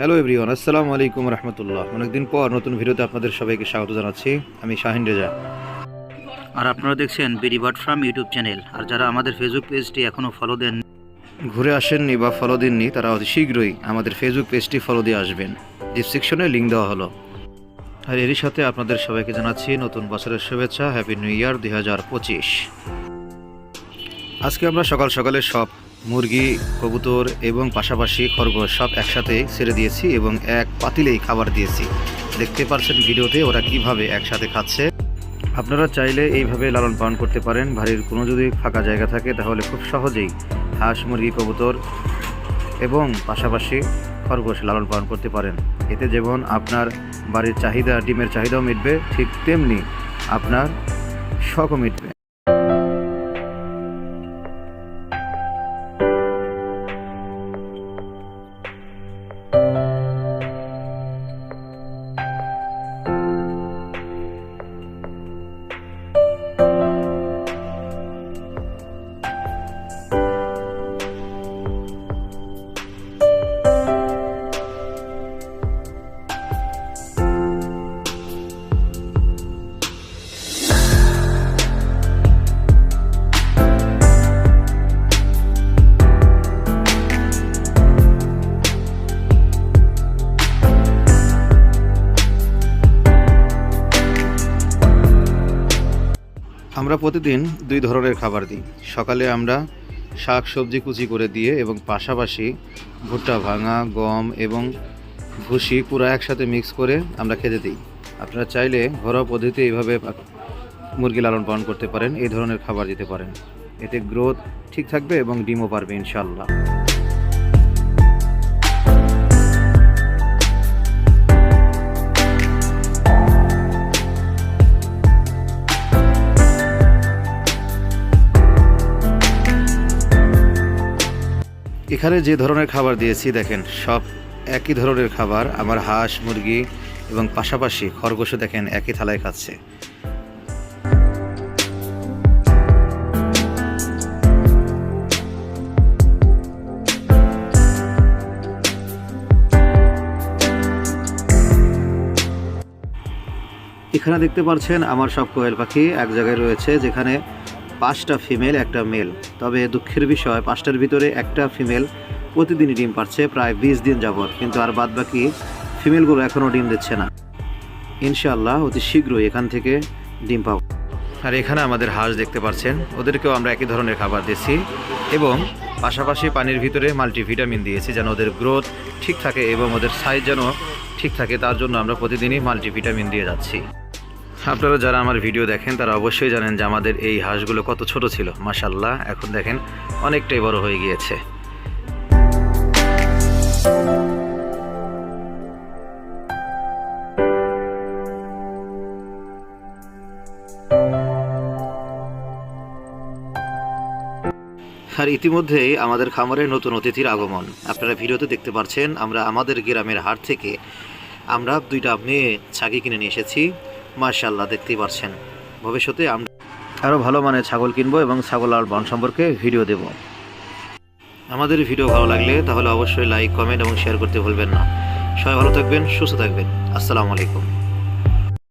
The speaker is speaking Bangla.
হ্যালো এভরিওয়ান আসসালামু আলাইকুম রহমতুল্লাহ অনেকদিন পর নতুন ভিডিওতে আপনাদের সবাইকে স্বাগত জানাচ্ছি। আমি শাহিন রেজা। আর আপনারা দেখছেন BD bird farm YouTube channel আর যারা আমাদের ফেসবুক পেজটি এখনও ফলো দেন ঘুরে আসেননি বা ফলো দেননি তারা অতি শীঘ্রই আমাদের ফেসবুক পেজটি ফলো দিয়ে আসবেন। ডিসক্রিপশনে লিঙ্ক দেওয়া হলো। আর এরই সাথে আপনাদের সবাইকে জানাচ্ছি নতুন বছরের শুভেচ্ছা। হ্যাপি নিউ ইয়ার দুই হাজার পঁচিশ। আজকে আমরা সকাল সকালে সব মুরগি, কবুতর এবং পাশাপাশি খরগোশ সব একসাথে ছেড়ে দিয়েছি এবং এক পাতিলেই খাবার দিয়েছি। দেখতে পারছেন ভিডিওতে ওরা কীভাবে একসাথে খাচ্ছে। আপনারা চাইলে এইভাবে লালন পালন করতে পারেন। বাড়ির কোনো যদি ফাঁকা জায়গা থাকে তাহলে খুব সহজেই হাঁস, মুরগি, কবুতর এবং পাশাপাশি খরগোশ লালন পালন করতে পারেন। এতে যেমন আপনার বাড়ির চাহিদা, ডিমের চাহিদাও মিটবে, ঠিক তেমনি আপনার শখও মিটবে। আমরা প্রতিদিন দুই ধরনের খাবার দিই। সকালে আমরা শাক, সবজি কুচি করে দিয়ে এবং পাশাপাশি ভুট্টা, ভাঙা, গম এবং ভুসি পুরো একসাথে মিক্স করে আমরা খেতে দিই। আপনারা চাইলে ঘরোয়া পদ্ধতিতে এইভাবে মুরগি লালন পালন করতে পারেন, এই ধরনের খাবার দিতে পারেন। এতে গ্রোথ ঠিক থাকবে এবং ডিমও পারবে ইনশাল্লাহ এখানে যে ধরনের খাবার দিয়েছি, দেখেন, সব একই ধরনের খাবার। আমার হাঁস, মুরগি এবং পাশাপাশি খরগোশও দেখেন একই থালায় খাচ্ছে। এখানে দেখতে পাচ্ছেন, আমার সব কোয়েল পাখি এক জায়গায় রয়েছে, যেখানে পাঁচটা ফিমেল একটা মেল তবে দুঃখের বিষয়, পাঁচটার ভিতরে একটা ফিমেল প্রতিদিনই ডিম পাচ্ছে প্রায় বিশ দিন যাবৎ। কিন্তু আর বাদ বাকি ফিমেলগুলো এখনও ডিম দিচ্ছে না। ইনশাআল্লাহ অতি শীঘ্রই এখান থেকে ডিম পাবো। আর এখানে আমাদের হাঁস দেখতে পাচ্ছেন, ওদেরকেও আমরা একই ধরনের খাবার দিচ্ছি এবং পাশাপাশি পানির ভিতরে মাল্টিভিটামিন দিয়েছি যেন ওদের গ্রোথ ঠিক থাকে এবং ওদের সাইজ যেন ঠিক থাকে, তার জন্য আমরা প্রতিদিনই মাল্টিভিটামিন দিয়ে যাচ্ছি। আপনারা যারা আমার ভিডিও দেখেন, তারা অবশ্যই জানেন যে আমাদের এই হাঁসগুলো কত ছোট ছিল। মাসাল্লাহ এখন দেখেন অনেকটাই বড় হয়ে গিয়েছে। আর ইতিমধ্যেই আমাদের খামারে নতুন অতিথির আগমন। আপনারা ভিডিওতে দেখতে পাচ্ছেন আমরা আমাদের গ্রামের হাট থেকে আমরা দুইটা মেয়ে ছাগি কিনে নিয়ে এসেছি। মার্শাল্লাহ দেখতেই পারছেন। ভবিষ্যতে আমরা আরও ভালো মানে ছাগল কিনবো এবং ছাগল আর বন সম্পর্কে ভিডিও দেব। আমাদের ভিডিও ভালো লাগলে তাহলে অবশ্যই লাইক, কমেন্ট এবং শেয়ার করতে ভুলবেন না। সবাই ভালো থাকবেন, সুস্থ থাকবেন। আসসালামু আলাইকুম।